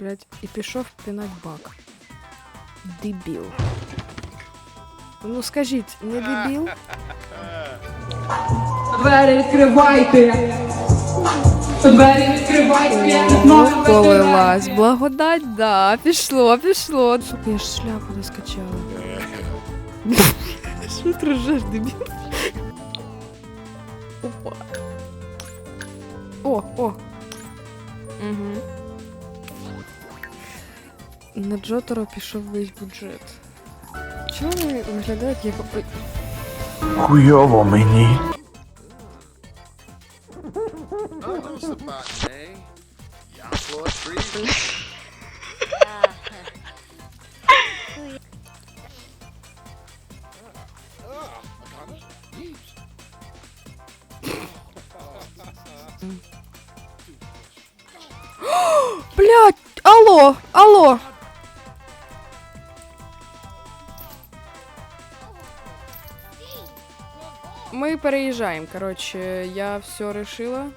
блядь, і пішов пінать бак. Дебіл. Ну скажіть, не дебіл? Двері відкривайте! Двері відкривайте! Ну, полилась. Благодать, да. Пішло, пішло. Сука, я ж шляпу не скачала. Що ти ржеш, дебіл? Опа. О, о. Угу. На Джоторо пішов весь бюджет. Чого вони виглядають як... Ой, Хуйово мені. Блядь, алло, алло. Мы переезжаем, короче, я все решила.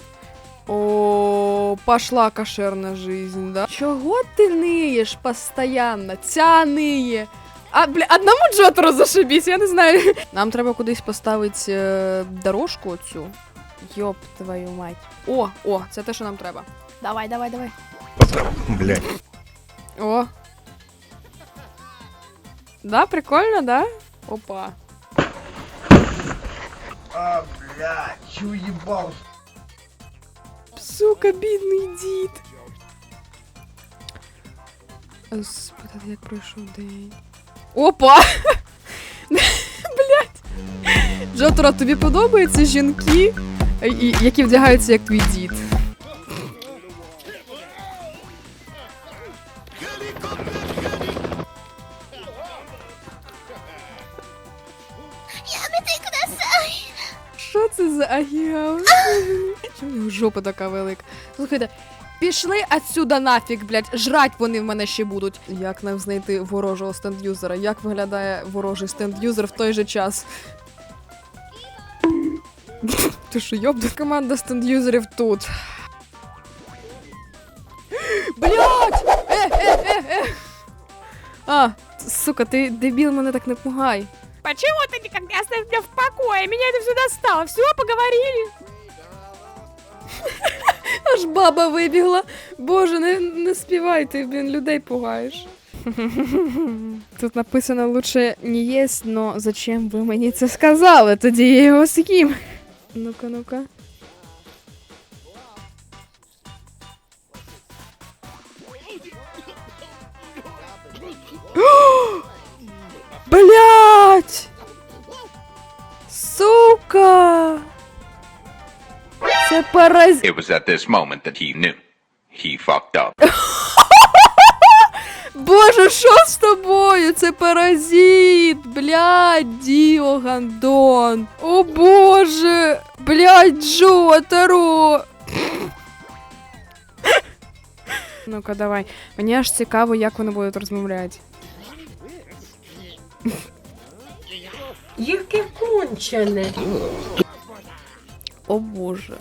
О, пошла кошерна жизнь, да? Чого ти ниєш постоянно? Ця ниє. А, бля, одному Джотору зашибісь, я не знаю. Нам треба кудись поставити е, дорожку оцю. Йоп, твою мать. О, о, це те, що нам треба. Давай, давай, давай. Блять. О. Да, прикольно, да? Опа. А, блядь, чу ебал. Сука, бідний дід. Спитати, як пройшов день. Опа! Блять! Джотура, тобі подобаються жінки, які вдягаються як твій дід? Що це за агіал? Чому в нього жопа така велика? Слухайте, пішли отсюда нафіг, блядь, жрать вони в мене ще будуть. Як нам знайти ворожого стенд-юзера? Як виглядає ворожий стенд-юзер в той же час? Ти що, йобна? Команда стенд-юзерів тут. Блядь! Е, е, е, е! А, сука, ти дебіл, мене так не пугай. Почему ты никогда оставь меня в покое? Меня это все достало. Все, поговорили. Аж баба вибігла. Боже, не, не співай, ти, блін, людей пугаєш. Тут написано лучше не єсть, но зачем ви мені це сказали? Тоді я його з'їм. Ну-ка, ну-ка. Блять! Сука! Це параз... It was at this moment that he knew. He fucked up. Боже, що з тобою? Це паразит! Блядь, Діо Гандон! О боже! Блядь, Джотаро! Ну-ка, давай. Мені аж цікаво, як вони будуть розмовляти. Яке кончене! О боже.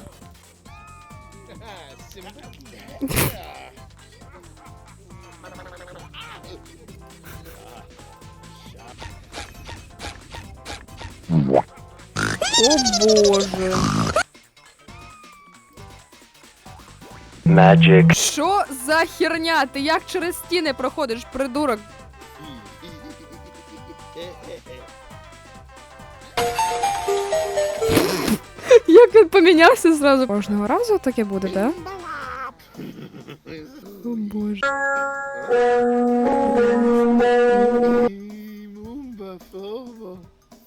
О боже. Magic. Що за херня? Ти як через стіни проходиш, придурок? Як він помінявся зразу? Кожного разу таке буде, так? Да? О боже.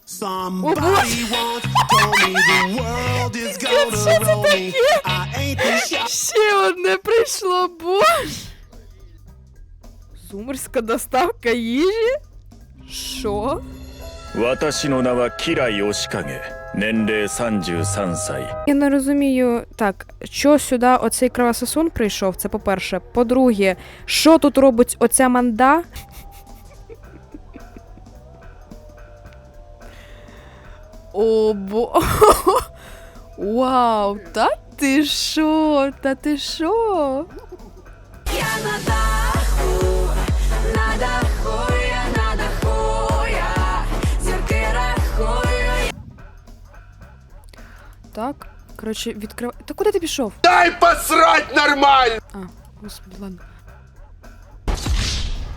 Somebody once told me the world is gonna roll me. I ain't the shot. Ще одне прийшло, боже. Зумерська доставка їжі? Що? 私の名はキライ押影年齢33歳 Я не розумію, так, що сюди оцей кровососун прийшов, це по-перше. По-друге, що тут робить оця манда? О, бо. Вау, та ти що? Та ти що? Так. Коротше, відкривай. Та куди ти пішов? Дай посрать нормально! А, господи, ладно.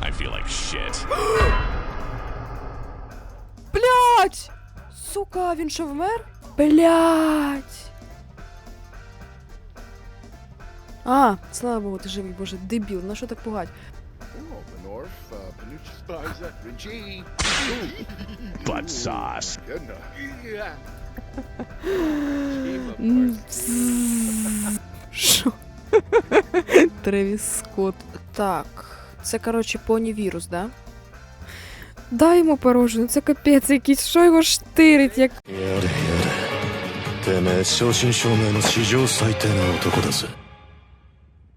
I feel like shit. Блять! Сука, він що вмер? Блять! А, слава Богу, ти живий, боже, дебіл, на що так пугать? Butt sauce. М, бзз. Що? Тревіс Скотт. Так, це, коротше, понівірус, да? Дай йому порожню, це капець якийсь, що його штирить, як.やれやれてめえ正真正銘の史上最低な男だぜ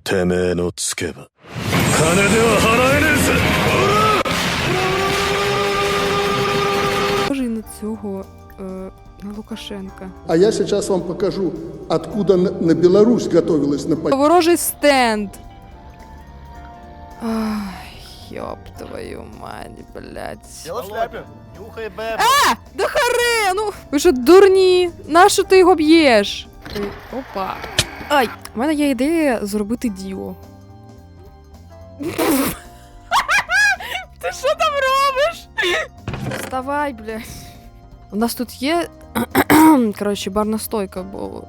てめえのつけば 金では払えねえぜ Схожий на цього, е, на Лукашенка. А я сейчас вам покажу, откуда на на Беларусь готовилась напасть. Ворожий стенд. Ай, ёб твою мать, блядь. Дело в шляпе. Нюхай бэб. А! Да харе! Ну, ви що дурні? Нащо ти його б'єш? Ой, Опа. Ай! У мене є ідея зробити діо. Ти що там робиш? Вставай, блядь. У нас тут є. Коротше, барна стойка, бо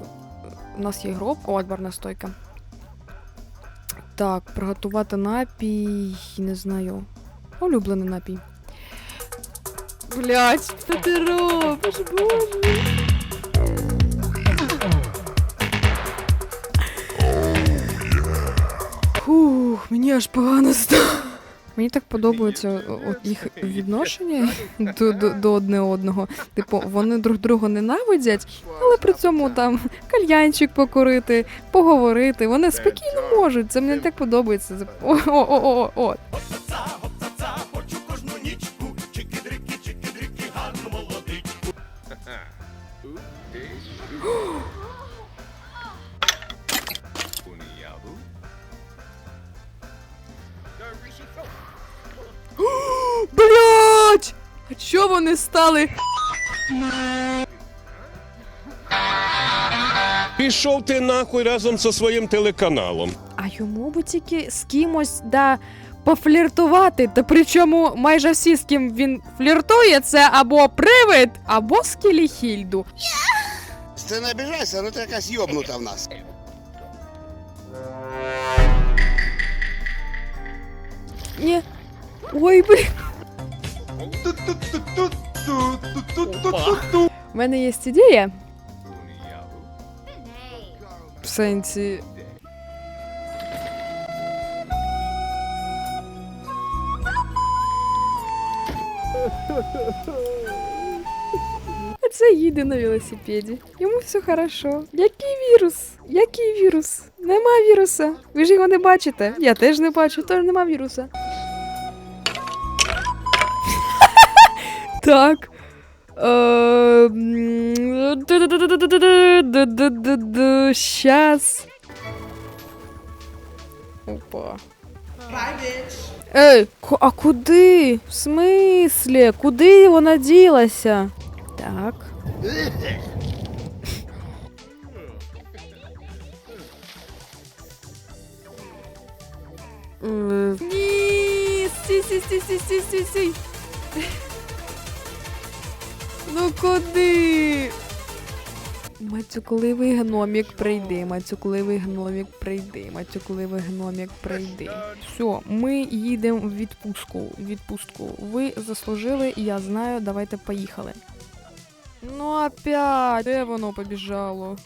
у нас є гроб. О, барна стойка. Так, приготувати напій. Не знаю. Улюблений напій. Блять, що ти робиш, боже? Мені аж погано стало. Мені так подобається от їх відношення до, до, до одне одного. Типу, вони друг друга ненавидять, але при цьому там кальянчик покурити, поговорити. Вони спокійно можуть. Це мені так подобається. О, о, о, о, о. Блять! А чо вони стали? Пішов ти нахуй разом зі своїм телеканалом. А йому би тільки з кимось да пофліртувати. Та причому майже всі, з ким він фліртує, це або привид, або скеліхільду. Ти не обіжайся, ну ти якась йобнута в нас. Ні. Ой, блін. У мене є ідея. В сенсі. Це їде на велосипеді. Йому все хорошо. Який вірус? Який вірус? Нема віруса. Ви ж його не бачите. Я теж не бачу, тож нема віруса. Так. Сейчас. Опа. Ей, ку- а куди? В смислі? Куди вона ділася? Так. Е, Ні, стій, стій, стій, стій, стій, стій, стій. Ну куди? Мацюкливий гномік прийди, мацюкливий гномік прийди, мацюкливий гномік прийди. Все, ми їдемо в відпустку. Відпустку. Ви заслужили, я знаю, давайте поїхали. Ну опять, де воно побіжало?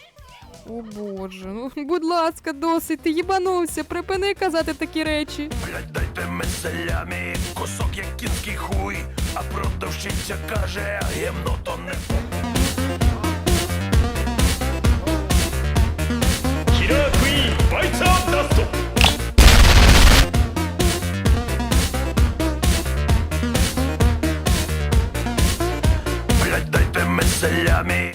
О боже, ну будь ласка, досить, ти їбанувся, припини казати такі речі. Блять, дайте селямі, кусок як кінський хуй, а то вчиться, каже, а гімну то не Блять, дайте селями